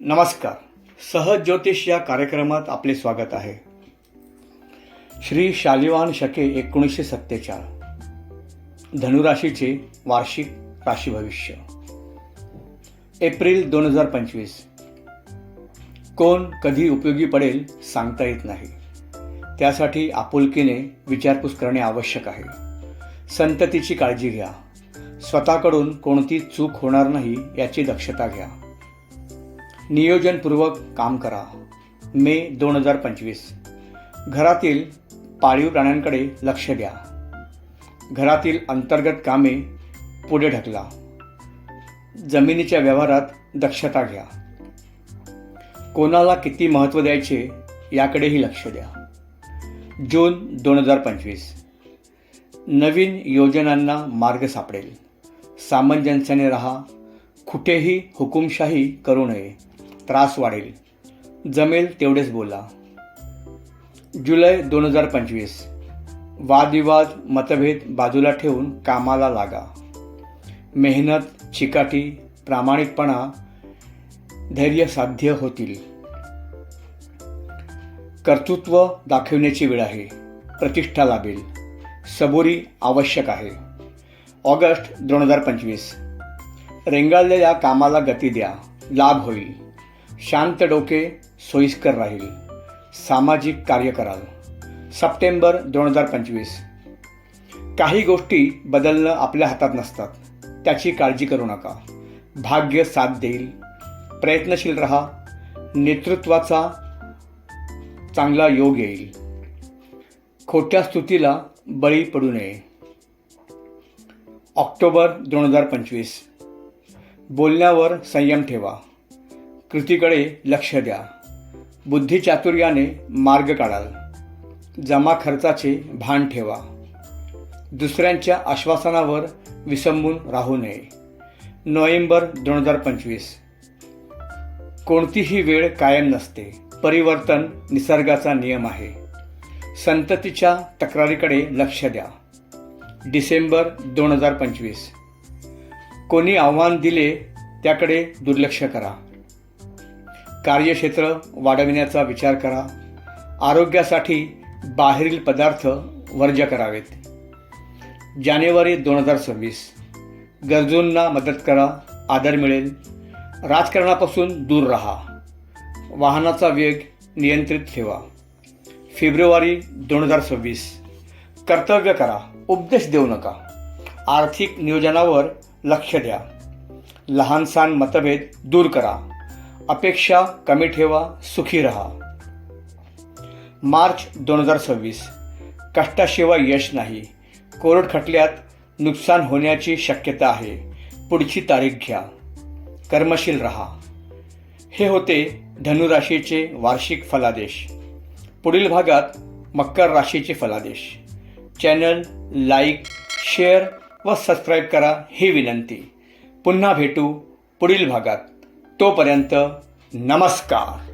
नमस्कार. सहज ज्योतिष या कार्यक्रमात आपले स्वागत आहे. श्री शालिवान शके एकोणीसशे सत्तेचाळ. धनुराशीचे वार्षिक राशी भविष्य. एप्रिल दोन हजार पंचवीस. कोण कधी उपयोगी पडेल सांगता येत नाही. त्यासाठी आपुलकीने विचारपूस करणे आवश्यक आहे. संततीची काळजी घ्या. स्वतःकडून कोणती चूक होणार नाही याची दक्षता घ्या. नियोजनपूर्वक काम करा. मे दोन हजार पंचवीस. घरातील पाळीव प्राण्यांकडे लक्ष द्या. घरातील अंतर्गत कामे पुढे ढकला. जमिनीच्या व्यवहारात दक्षता घ्या. कोणाला किती महत्त्व द्यायचे याकडेही लक्ष द्या. जून दोन हजार पंचवीस. नवीन योजनांना मार्ग सापडेल. सामंजस्याने रहा. कुठेही हुकुमशाही करू नये. त्रास वाढेल. जमेल तेवढेच बोला. जुलै दोन हजार पंचवीस. वादविवाद मतभेद बाजूला ठेवून कामाला लागा. मेहनत चिकाटी प्रामाणिकपणा धैर्य साध्य होतील. कर्तृत्व दाखवण्याची वेळ आहे. प्रतिष्ठा लाभेल. सबुरी आवश्यक आहे. ऑगस्ट दोन हजार पंचवीस. रेंगाळलेल्या कामाला गती द्या. लाभ होईल. शांत डोके सोयीस्कर राहील. सामाजिक कार्य कराल. सप्टेंबर दोन हजार पंचवीस. काही गोष्टी बदलणं आपल्या हातात नसतात. त्याची काळजी करू नका. भाग्य साथ देईल. प्रयत्नशील रहा. नेतृत्वाचा चांगला योग येईल. खोट्या स्तुतीला बळी पडू नये. ऑक्टोबर दोन हजार पंचवीस. बोलण्यावर संयम ठेवा. कृतीकडे लक्ष द्या. बुद्धिचातुर्याने मार्ग काढाल. जमा खर्चाचे भान ठेवा. दुसऱ्यांच्या आश्वासनावर विसंबून राहू नये. नोव्हेंबर दोन हजार पंचवीस. कोणतीही वेळ कायम नसते. परिवर्तन निसर्गाचा नियम आहे. संततीच्या तक्रारीकडे लक्ष द्या. डिसेंबर दोन हजार पंचवीस. कोणी आव्हान दिले त्याकडे दुर्लक्ष करा. कार्यक्षेत्र वाढविण्याचा विचार करा. आरोग्यासाठी बाहेरील पदार्थ वर्ज करावेत. जानेवारी दोन हजार सव्वीस. गरजूंना मदत करा आदर मिळेल. राजकारणापासून दूर राहा. वाहनाचा वेग नियंत्रित ठेवा. फेब्रुवारी दोन हजार सव्वीस. कर्तव्य करा उपदेश देऊ नका. आर्थिक नियोजनावर लक्ष द्या. लहानसहान मतभेद दूर करा. अपेक्षा कमी ठेवा सुखी रहा. मार्च दोन हजार सव्वीस. कष्टाशिवाय यश नाही. कोरड खटल्यात नुकसान होण्याची शक्यता आहे. पुढची तारीख घ्या. कर्मशील रहा. हे होते धनुराशीचे वार्षिक फलादेश. पुढील भागात मकर राशीचे फलादेश. चॅनल लाईक शेअर व सबस्क्राईब करा ही विनंती. पुन्हा भेटू पुढील भागात. तोपर्यंत नमस्कार.